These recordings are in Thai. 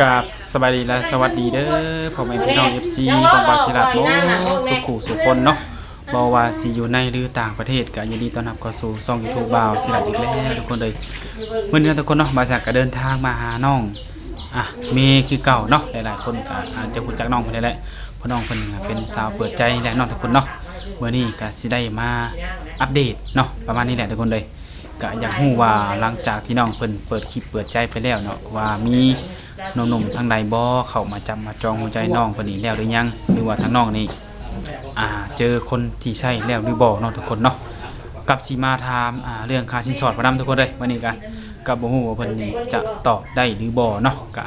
กราบสบายดีและสวัสดีเด้อพ่อแม่พี่น้อง FC ของบาสิรัตโมสุขุสุคนเนาะบ่ว่าสิอยู่ในหรือต่างประเทศก็ยินดีต้อนรับเข้าสู่ช่อง YouTube บ่าวสิรัตอีกแล้วทุกคนเลยมื้อนี้ทุกคนเนาะบาสิรัตก็เดินทางมาหาน้องอะเมย์คือเก่าเนาะหลายๆคนก็อาจจะรู้จักน้องเพิ่นได้แหละเพราะน้องเพิ่นก็เป็นสาวเปิดใจแหละเนาะทุกคนเนาะมื้อนี้ก็สิได้มาอัปเดตเนาะประมาณนี้แหละทุกคนเลย ก็อยากรู้ว่าหลังจากที่น้องเพิ่นเปิดคลิปเปิดใจไปแล้วเนาะว่ามีหนุ่มๆทางใดบ่เข้ามาจำมาจองหัวใจน้องเพิ่นนี่แล้วหรือยังหรือว่าทางน้องนี่อ่าเจอคนที่ใช่แล้วหรือบ่เนาะทุกคนเนาะกับสิมาถามอ่าเรื่องค่าสินสอดพนำทุกคนเลยวันนี้กันก็บ่ฮู้ว่าเพิ่นนี่จะตอบได้หรือบ่เนาะก็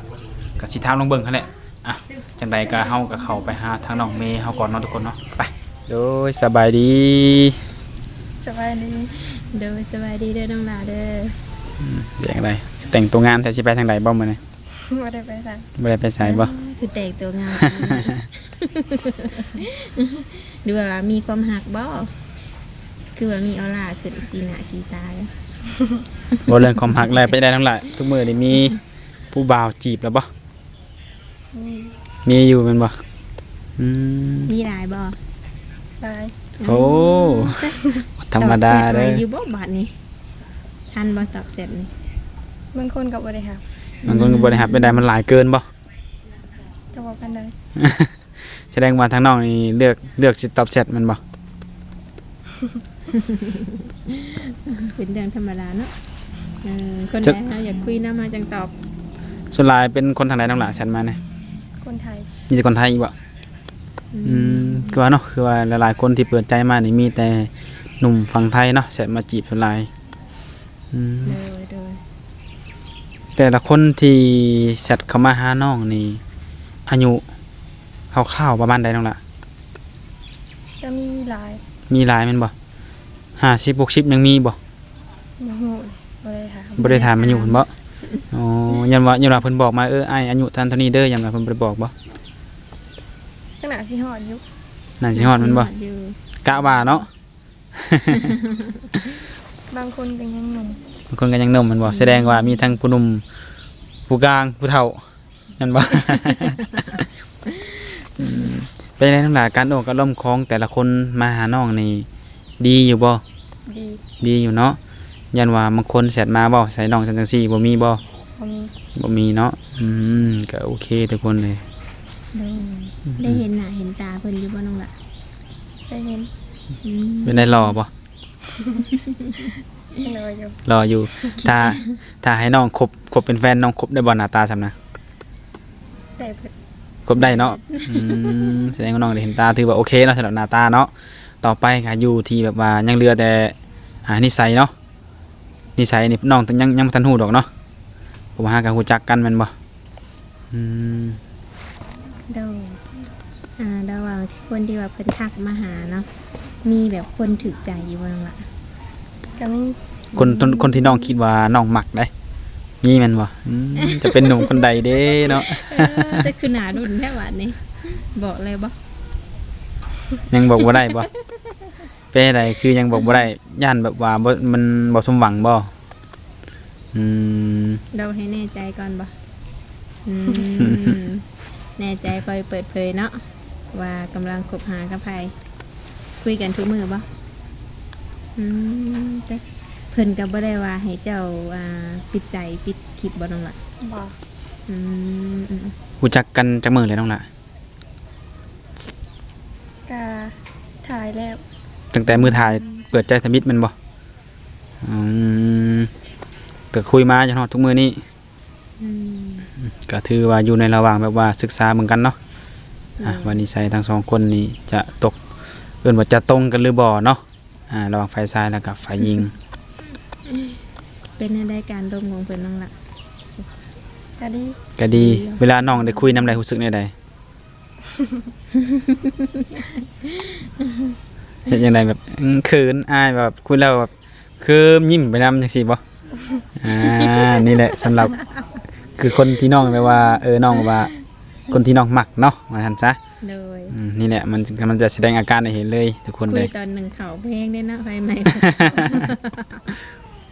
ก็สิถามลองเบิ่งคั่นแหละอะจังใดก็เฮาก็เข้าไปหาทางน้องเมย์เฮาก่อนเนาะทุกคนเนาะไปโดยสบายดีสบายดี โดยสบายดีเด้อน้องหลาเด้ออย่างไรแต่งตัวงามแต่สิไปทางใดบ่มื้อนี้ว่าได้ไปสั่งบ่ได้ไปไสบ่คือแต่งตัวงามหรือว่ามีความหักบ่คือว่ามีออร่าขึ้นสีหน้าสีตาบ่เรื่องความหักอะไรไปได้ทั้งหลายทุกมื้อนี่มีผู้บ่าวจีบแล้วบ่มีอยู่แม่นบ่อืมมีหลายบ่ได้โอ้ ธรรมดาตอบเสร็จเด้ไว้ออยู่บ่บาดนี้ทันบ่ตอบเสร็จนี่บางคนกับว่าได้ครับมันก็บ่ได้หับไปได้มันหลายเกินบ่ก็บอกกันได้แสดงว่าทางน้องนี่เลือกเลือกสิตอบแชทแมันบ่เป็นเรื่องธรรมดาเนาะเออคนใดเราอยากคุยนํมาจังตอบส่วนหลายเป็นคนทางใดทางหลายแชทมาเนี่ยคนไทย มีแต่คนไทยอีกบ่อืมคือว่าเนาะคือว่าหลายๆคนที่เปิดใจมานี่มีแต่ หนุ่มฝั่งไทยเนาะแชทมาจีบส่วนหลายอืมโดยโดยแต่ละคนที่แชทเข้ามาหาน้องนี่อายุคร่าวๆประมาณใดน้องล่ะก็มีหลายมีหลายแม่นบ่ห้าสิบหกสิบยังมีบ่โมโหบ่ได้ถามบ่ได้ถามมันอยู่เพิ่นบ่อ๋อยันว่ายันว่าเพิ่นบอกมาเอออ้ายอายุท่านเท่านี้เด้อยังว่าเพิ่นบ่ได้บอกบ่ขนาดสิหอดอยุนั่นสิฮอดแมันบ่อยู่กะว่าเนาะ บางคนก็ยังหนุ่มบางคนก็ยังหนุ่มแมันบ่แสดงว่ามีทั้งผู้หนุ่มผู้กลางผู้เฒ่านั่นบ่อืมเป็นไงทั้งหลายการโอ้การล่มของแต่ละคนมาหาน้องนี่ดีอยู่บ่ดีดีอยู่เนาะยันว่าบางคนแชทมาบ่ใส่น้องจังซี่บ่มีบ่บ่มีบ่มีเนาะอืมก็โอเคทุกคนเลยโดยได้เห็นหน้าเห็นตาเพิ่นอยู่บ่น้องหละได้เห็น อืมเป็นได้รอบ่ยังเลยอยู่รออยู่ ถ้าถ้าให้น้องคบคบเป็นแฟนน้องคบได้บ่หน้าตาซำนะได้เพิ่นคบได้เนาะอืมแสดงว่าน้องได้เห็นตาถือว่าโอเคเนาะสำหรับหน้าตาเนาะต่อไปก็อยู่ที่แบบว่ายังเหลือแต่หานิสัยเนาะนิสัยนี่น้องยังยังบ่ทันฮู้ดอกเนาะผมหากันฮู้จักกันแม่นบ่อืมโดยอ่าระหว่างคนที่ว่าเพิ่นทักมาหาเนาะ มีแบบคนถึกใจอยู่บ่น้องหละก็มีคนคนคนที่น้องคิดว่าน้องมักได้ มีแม่นบ่อืมจะเป็นหนุ่มคนใดเด้เนาะ เออจะคือหนาดุนแค่หวานนี้ บอกเลยบ่ยังบอกบ่ได้บ่ เป้ใดคือยังบอกบ่ได้ย่านแบบว่าบ่มันบ่สมหวังบ่อืม เราให้แน่ใจก่อนบ่อืม แน่ใจค่อยเปิดเผยเนาะว่ากำลังคบหากับใคร คุยกันทุกมือบ่อืมแต่เพิ่นก็บ่ได้ว่าให้เจ้าอ่าปิดใจปิดคลิปบ่น้องล่ะบ่อืมอืมรู้จักกันจักมื้อเลยน้องล่ะก็ถ่ายแล้วตั้งแต่มื้อถ่ายเปิดใจทมิตแมันบ่อืมก็คุยมาจนฮอดทุกมื้อนี้อืมก็ถือว่าอยู่ในระหว่างแบบว่าศึกษาเหมือนกันเนาะอะวันนี้ใส่ทั้งสองคนนี่จะตก เอิ้นว่าจะตรงกันหรือบ่เนาะอ่าระหว่างฝ่ายซ้ายแล้วกับฝ่ายหญิง เป็นในได้การดมของเพิ่นน้องล่ะก็ดีก็ดีดีอะเวลาน้องได้คุยนำใดรู้สึกในใดเห็นยังไงแบบอื้อเขินอายแบบคุยแล้วแบบเคิมยิ้มไปนำจังซี่บ่อ่านี่แหละสำหรับ คือคนที่น้องแปลว่าเออน้องว่า คนที่น้องมักเนาะว่าซั่นซะ โดยอืมนี่แหละมันมันจะแสดงอาการให้เห็นเลยทุกคนคุเลยยตอนหนึ่งเขาเพลงได้เนาะไฟไหม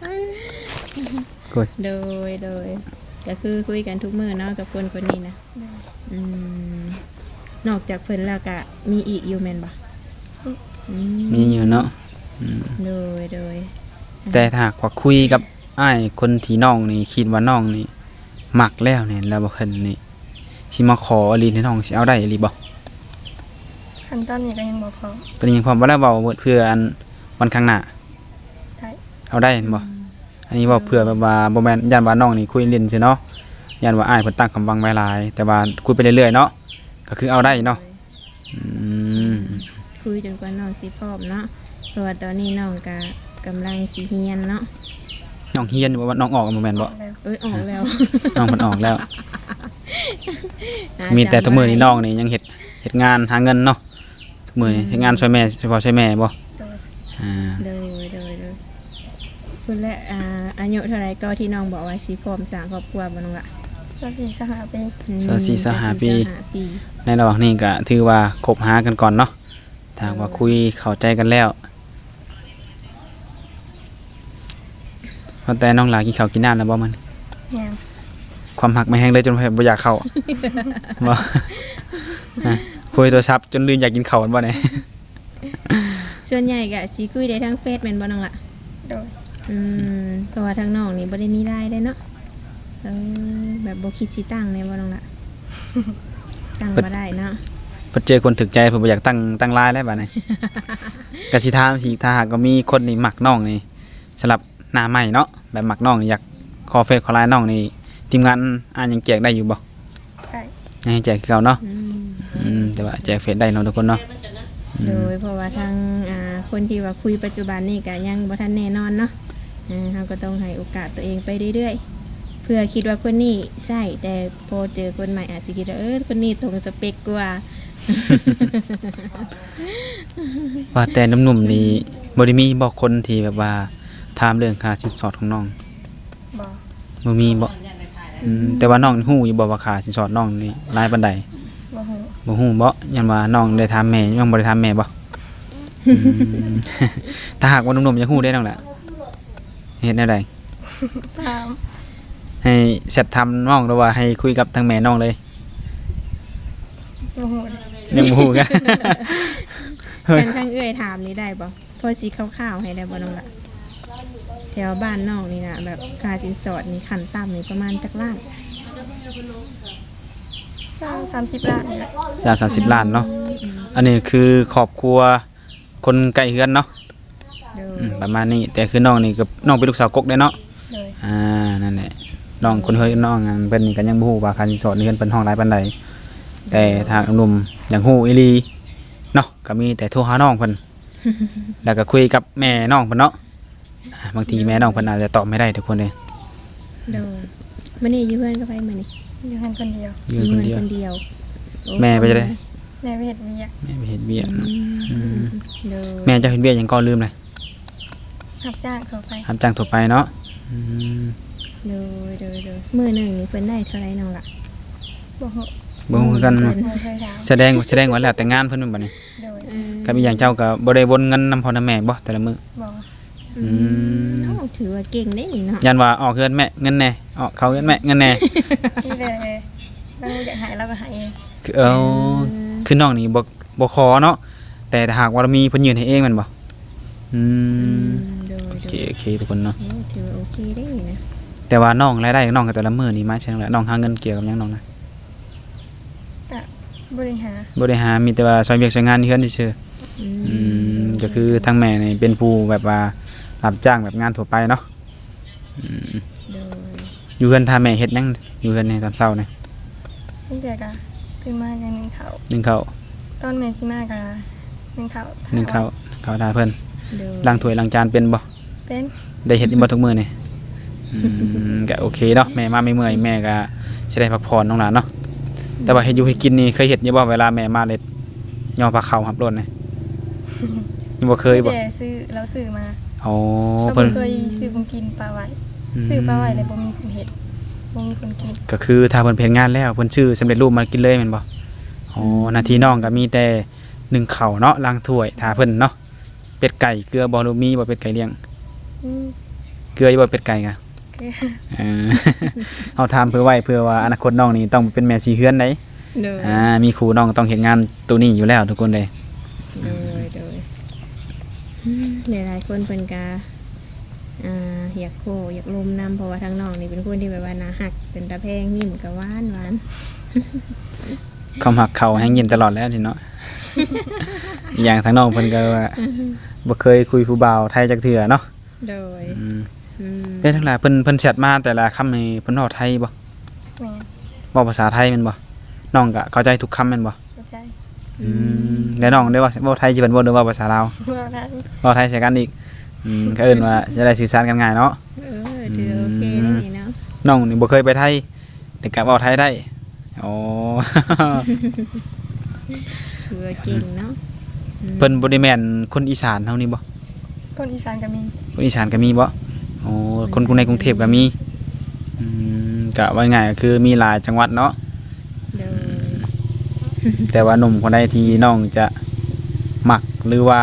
โอ้ยโดยโดยก็คือคุยกันทุกมื้อเนาะกับคนคนนี้นะโดยอืมนอกจากเพิ่นแล้วก็มีอีกอยู่แม่นบ่อืมีอยู่เนาะอืมโดยโดยแต่ถ้าหากว่าคุยกับอ้ายคนที่น้องนี่คิดว่าน้องนี่มักแล้วเนี่ยแล้วบ่เพิ่นนี่สิมาขออลีให้น้องสิเอาได้อีหลีบ่ ขั้นตอนนี้ก็ยังบ่พร้อมตอนนี้ยังพร้อมบ่ได้เว้าเพื่ออันวันข้างหน้าได้ เอาได้เห็นบ่อันนี้เว้าเพื่อแบบว่าบ่แม่นย่านว่าน้องนี่คุยเล่นซื่อเนาะย่านว่าอ้ายเพิ่นตั้งคำบังไว้หลาย แต่ว่าคุยไปเรื่อยๆเนาะก็คือเอาได้เนาะอืมคุยจนกว่าน้องสิพร้อมเนาะเพราะว่าตอนนี้น้องก็กำลังสิเฮียนเนาะน้องเฮียนอยู่ว่าน้องออกบ่แม่นบ่แล้วเอ้ยออกแล้วน้องเพิ่นออกแล้วอ่ามีแต่จำทุกมื้อนี้ไว้น้องนี่ยังเฮ็ดเฮ็ดงานหาเงินเนาะทุก มื้อนี่เฮ็ดงานช่วยแม่เฉพาะช่วยแม่บ่โดยอ่าโดยโดยโดยคุณและอ่าอายุเท่าไหรก็ที่น้องบอกว่าสิพร้อมสร้างครอบครัวบ่น้องละสาวสี่สหปีอืมสาวสี่สาวห้าปีสาวสี่สาวห้าปีในระหว่างนี้ก็ถือว่าคบหากันก่อนเนาะถ้าหากว่าคุยเข้าใจกันแล้วพอแต่น้องหลากินข้าวกินน้ำแล้วบ่มัน ยังความหักไม่แห้งเลยจนบ่อยากเข้า บ่ฮะ คุยโทรศัพท์จนลืมอยากกินข้าวมันบ่เนี่ย ส่วนใหญ่ก็สิคุยได้ทั้งเฟซแม่นบ่น้องละโดยอืมเพราะว่าทางน้องนี่บ่ได้มีรายได้เนาะเออแบบบ่คิดสิตั้งเลยบ่น้องละตั้งบ่ได้เนาะพอเจอคนถึกใจผมบ่อยากตั้งตั้งไลน์แล้วบัดนี้ กสิถามสิถ้าหากว่ามีคนนี่มักน้องนี่สำหรับหน้าใหม่เนาะแบบมักน้องนี่อยากขอเฟซขอไลน์น้องนี่ทีมงานอ่านยังแจกได้อยู่บ่ได้ยังให้แจกคือเก่าเนาะ อืม อืมแต่ว่าแจกเฟซได้เนาะทุกคนเนาะอืโดมยเพราะว่าทางอ่าคนที่ว่าคุยปัจจุบันนี่ก็ยังบ่ทันแน่นอนเนาะอ่าเราก็ต้องให้โอกาสตัวเองไปเรื่อยๆ เพื่อคิดว่าคนนี้ใช่ แต่พอเจอคนใหม่อาจจะคิดว่าเออคนนี้ตรงสเปกกว่า ว่าแต่หนุ่มๆนี่บ่ได้มีบ่คนที่แบบว่าถามเรื่องค่าสินสอดของน้องบ่บ่มีบ่อืมแต่ว่าน้องฮู้อยู่บ่ว่าค่าสินสอดน้องนี่หลายปานใด บ่ฮู้บ่ฮู้บ่ยันว่าน้องได้ถามแม่ยังบ่ได้ถามแม่บ่อืม ถ้าหากว่าหนุ่มๆอยากฮู้ได้น้องล่ะเฮ็ดแนวใดตามให้แชททำน้องหรือว่าให้คุยกับทางแม่น้องเลยบ่ฮู้เลยยังบ่ฮู้กัน เฮ้ย กันทางเอื้อยถามนี่ได้บ่พอสิคร่าวๆให้ได้บ่น้องละแถวบ้านน้องนี่นะแบบค่าสินสอดนี่ขั้นต่ำนี่ประมาณจักล้าน สามสามสิบล้านนี่แหละสามสามสิบล้านเนาะอันนี้คือครอบครัวคนใกล้เฮือนเนาะโดยอืมประมาณนี้แต่คือน้องนี่ก็น้องเป็นลูกสาวกกได้เนาะโดยอ่านั่นแหละน้องคนเฮือนน้องอันเพิ่นนี่ก็ยังบ่ฮู้ว่าค่าสินสอดในเฮือนเพิ่นห้องหลายปานใดแต่ทางหนุ่มอย่างฮู้อีหลีเนาะก็มีแต่โทรหาน้องเพิ่นแล้วก็คุยกับแม่น้องเพิ่นเนาะอ่าบางทีแม่น้องเพิ่นอาจจะตอบไม่ได้ทุกคนเลยโดยมื้อนี้อยู่เพื่อนก็ไปมื้อนี้ อยู่หันคนเดียวอยู่คนเดียว คนเดียวโอ้แม่ไปจะได้แม่ไปเฮ็ดเวียกแม่ไปเฮ็ดเวียกเนาะอืมโดยแม่เจะเฮ็ดเวียกหยังก็ลืมเลยรับจ้างทั่วไปรับจ้างทั่วไปเนาะอืมโดยโดยโดยมื้อหนึงนี่เพิ่นได้เท่าไหร่น้องล่ะบ่ฮู้บ่ฮู้คือกันบ่เนาะเคยถามแสดงแสดงว่าแล้วแต่งานเพิ่นแม่นบ่นี่โดยเออก็มีอย่างเจ้าก็บ่ได้วนเงินนำพ่อนำแม่บ่แต่ละมื้อบ่อืมเอ้า ถือว่าเก่งได้นี่เนาะยันว่าออกเฮือนแม่เงินแน่ออกเขาเฮือนแม่เงินแน่ที่เลยเราอยากหายเราก็หายเองคือเอาคือน้องนี่บ่บ่ขอเนาะแต่ถ้าหากว่าเรามีเพิ่นยืนให้เองแม่นบ่อือืมมโดยโอโดเคยโอเคทุกคนเนาะโอ้ถือว่าโอเคได้นี่นะแต่ว่าน้องรายได้ของน้องก็แต่ละมื้อนี่มาใช่แหละน้องหาเงินเกี่ยวกับหยังน้องนะก็บริหารบ่ได้หามีแต่ว่าซอยเวียกซอยงานที่เฮือนซื่ออืๆอืมก็คือทางแม่นี่เป็นผู้แบบว่า รับจ้างแบบงานทั่วไปเนาะอืมโดยอยู่เฮือนถ้าแม่เฮ็ดหยังอยู่เฮือนในตอนเช้านี่ตั้งแต่ก็ขึ้นมากันหนึ่งเขานึ่งข้าวตอนเมซิมาก็หนึ่งเขานึ่งข้าวนึ่งข้าวทาเพิ่นโดยล้างถ้วยล้างจานเป็นบ่ เป็นได้เฮ็ดอยู่บ่ทุกมื้อนี่อืมก็โอเคเนาะแม่มาไม่เมื่อยแม่ก็สิได้พักผ่อนน้องหลานเนาะแต่ว่าเฮ็ดอยู่เฮ็ดกินนี่เคยเฮ็ดอยู่บ่เวลาแม่มาเลยย่อผ้าขาวรับรถนี่ยังบ่เคยบ่แต่ซื้อเราซื้อมา อ๋อเราเพิ่นบ่เคยซื้อผมกินปลาไหวซื้อปลาไหวเลยบ่มีคนเห็ดบ่มีคนกินก็คือถ้าเพิ่นเพ็นงานแล้วเพิ่นชื่อสำเร็จรูปมากินเลยแม่นบ่อ๋อหน้าที่น้องก็มีแต่นึ่งข้าวเนาะล้างถ้วยทาเพิ่นเนาะเป็ดไก่เกลือบ่รู้มีบ่เป็ดไก่เลี้ยงอืมเกลืออยู่บ่เป็ดไก่กะเกเออเอาถามเพื่อไว้เพื่อว่าอนาคตน้องนี่ต้องเป็นแม่สีเฮือนได้โดยอ่ามีครูน้องต้องเห็นงานตัวนี้อยู่แล้วทุกคนเลยโดยโดยอืม หลายๆคนเพิ่นก็อ่าอยากโคอยากลมนำเพราะว่าทางน้องนี่เป็นคนที่แบบว่าน่าหักเป็นตาแพงยิ้มก็หวานหวานคำหักเขาให้ยินตลอดแล้วทีเนาะอีกอย่างทางน้องเพิ่นก็ว่าบ่เคยคุยผู้บ่าวไทยจักเทื่อเนาะโดยอืมอืมเด้ทั้งหลายเพิ่นเพิ่นแชทมาแต่ละคำนี่เพิ่นเว้าไทยบ่แม่นเว้าภาษาไทยแม่นบ่น้องก็เข้าใจทุกคำแม่นบ่เข้าใจ อืมแล้วน้องได้ว่าเว้าไทยสิเพิ่นบ่หรือว่าภาษาลาวว่าได้เว้าไทยใส่กันอีกอืมก็เอิ้นว่าจะได้สื่อสารกันง่ายเนาะ เออถือโอเคได้นี่เนาะน้องนี่บ่เคยไปไทยแต่ก็เว้าไทยได้โอ้ ถือว่าเก่งเนาะอืมเพิ่นบ่ได้แม่นคนอีสานเฮานี่บ่คนอีสานก็มีคนอีสานก็มีบ่โอ้คนกรุงในกรุงเทพก็มีอืมก็ว่าง่ายก็คือมีหลายจังหวัดเนาะโดย แต่ว่าหนุ่มคนใดที่น้องจะหมักหรือว่า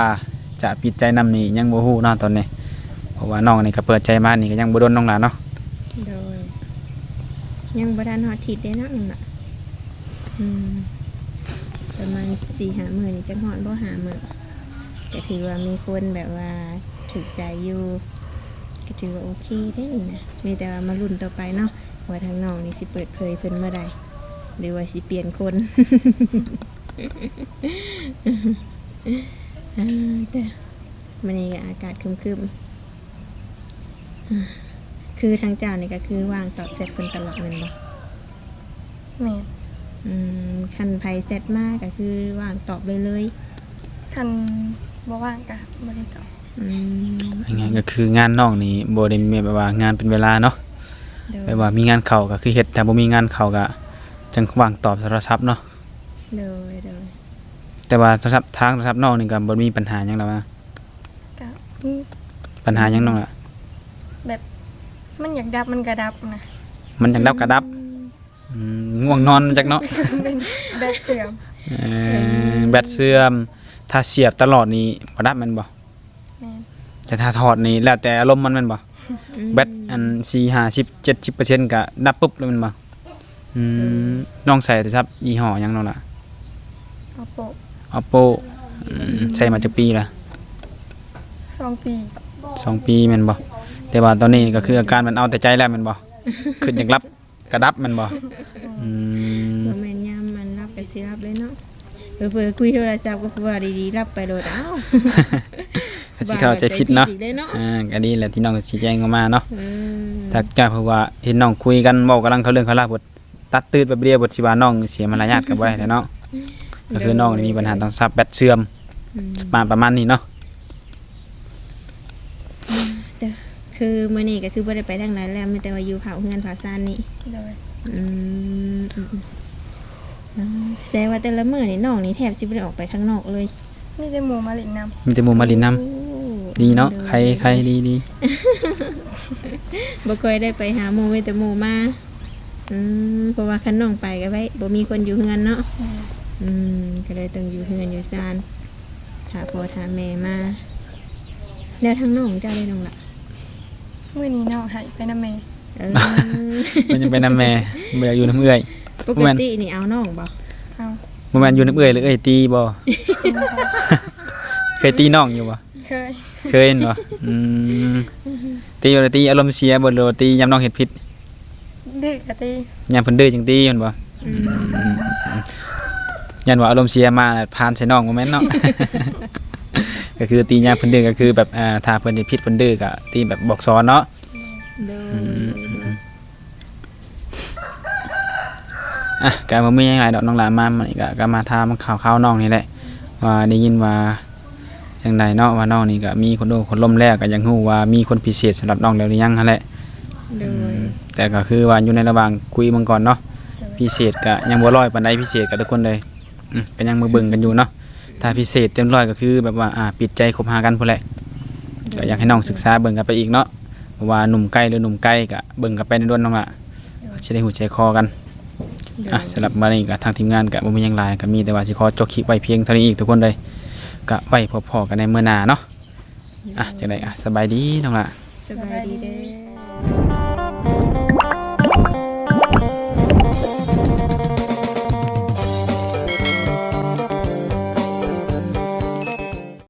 จะปิดใจนำนี่ยังบ่ฮู้เนาะตอนนี้ เพราะว่าน้องนี่ก็เปิดใจมานี่ก็ยังบ่โดนน้องหลานเนาะโดย ยังบ่ทันฮอดทิศเด้เนาะนั่นน่ะอืมประมาณ4-5มื้อนี่จังฮอดบ่หามื้อก็ถือว่ามีคนแบบว่าถูกใจอยู่ก็ถือว่าโอเคได้นี่นะมีแต่ว่ามาลุ้นต่อไปเนาะว่าทางน้องนี่สิเปิดเผยเพิ่นเมื่อใด หรือว่าสิเปลี่ยนคนอ่าแต่มันนี่ก็อากาศครึมๆอ่าคือทางเจ้านี่ก็คือว่างตอบเสร็จเพิ่นตลอดแมันบ่แม่นอืมคันไผเสร็จมากก็คือว่างตอบเลยเลยคันบ่ว่างก็บ่ได้ตอบอืมยังไงก็คืองานน้องนี่บ่ได้มีแบบว่างานเป็นเวลาเนาะโดยแบบว่ามีงานเข้าก็คือเฮ็ดแต่บ่มีงานเข้าก็ จังว่างตอบโทรศัพท์เนาะโดยโดยแต่ว่าโทรศัพท์ทางโทรศัพท์น้องนี่ก็บ่มีปัญหาหยังแล้วว่าก็มีปัญหาหยังน้องล่ะแบบมันอยากดับมันก็ดับนะมันจังดับก็ดับอืมง่วงนอนจักเนาะเป็นแบตเสื่อมเอ่อแบตเสื่อม ถ้าเสียบตลอดนี่บ่ดับแมันบ่แม่นแต่ถ้าถอดนี่แล้วแต่อารมณ์มันแมันบ่อืมแบตอัน4 50 70%ก็ดับปุ๊บเลยแมันบ่ อืมน้องใส่โทรศัพท์ยี่ห้อหยังน้องล่ะ เอาโปะ Oppo อืมใช้มาจักปีละสองปีสองปีแม่นบ่แต่ว่าตอนนี้ก็คืออาการมันเอาแต่ใจแล้วแม่นบ่ขึ้นอยากรับกระดับแม่นบ่อืมบ่แม่นยามมันรับก็สิรับเลยเนาะเผลอๆคุยโทรศัพท์ก็คือว่าดีๆรับไปโดดอ้าวก็สิเข้าใจผิดเนาะอีกเลยเนาะอ่าก็ดีแหละที่น้องชี้แจงเข้ามาเนาะเออถ้าจ้าเพราะว่าเห็นน้องคุยกันเว้ากำลังเขาเรื่องเขาราวบท ตัดตืดแบบเดียวบทสิว่าน้องเสียมารยาทก็บ่ได้แหล้วเนาะก็คือน้องนี่มีปัญหาต้องซับแบตเสื่อมอืมมาประมาณนี้เนาะแต่คือมื้อนี้ก็คือบ่ได้ไปทางไหนแล้วมีแต่ว่าอยู่เผาเฮือนเผาซ่านนี่โดยอืมอืมอืมแสดงว่าแต่ละมื้อนี่น้องนี่แทบสิบ่ได้ออกไปข้างนอกเลยมีแต่หมู่มาเล่นน้ำมีแต่หมู่มาลินน้โอ้ำดีเนาะใครใครดีดีบ่ค่อยได้ไปหาหมู่มีแต่หมู่มา อืมเพราะว่าคันน้องไปก็ไว้บ่มีคนอยู่เฮือนเนาะแม่นอืมก็เลยต้องอยู่เฮือนอยู่ซานถ้าพ่อถ้าแม่มาแล้วทางน้องเจ้าได้น้องล่ะมื้อนี้น้องหายไปนำแม่เออมันยังเป็นน้ำแม่บ่อยากอยู่น้ำเอื้อยปกตินี่เอาน้องบ่เอาบ่แม่นอยู่น้ำเอื้อยหรือเอ้ยตีบ่เคยตีน้องอยู่บ่เคยเคยเห็นบ่อืมตีอยู่แล้วตีอารมณ์เสียบ่หรือว่าตียามน้องเฮ็ดผิด ดื้อกะตียามเพิ่นดื้อจังตีแม่นบ่อืมยันว่าอารมณ์เสียมาน่ะผ่านใส่น้องบ่แม่นเนาะ ก็คือตียามเพิ่นดื้อก็คือแบบอ่าถ้าเพิ่นเฮ็ดผิดเพิ่นดื้อก็ตีแบบบอกสอนเนาะ โดยอืมอะการบ่มีหยังหลายดอกน้องหลานมามื้อนี้ก็ก็มาถามข่าวๆน้องนี่แหละ ว่าได้ยินว่าจังใดเนาะว่าน้องนี่ก็มีคนโดคนล้มแล้วก็ยังฮู้ว่ามีคนพิเศษสำหรับน้องแล้วหรือยังหั่นแหละ โดย แต่ก็คือว่าอยู่ในระหว่างคุยเบิ่งก่อนเนาะพิเศษก็ยังบ่ร้อยปานใดพิเศษกับทุกคนเลยอืมก็ยังมาเบิ่งกันอยู่เนาะถ้าพิเศษเต็มร้อยก็คือแบบว่าอ่าปิดใจคบหากันพุ่นแหละก็อยากให้น้องศึกษาเบิ่งกันไปอีกเนาะเพราะว่าหนุ่มใกล้หรือหนุ่มใกล้ก็เบิ่งกันไปในด้วนน้องละสิได้หูใจคอกันโดยอะสำหรับมื้อนี้ก็ทางทีมงานก็บ่มีหยังหลายก็มีแต่ว่าสิขอจบคลิปไว้เพียงเท่านี้อีกทุกคนเลยก็ไว้พอๆกันในมื้อหน้าเนาะอะจังไดอะสบายดีน้องละ สบายดีเด้อ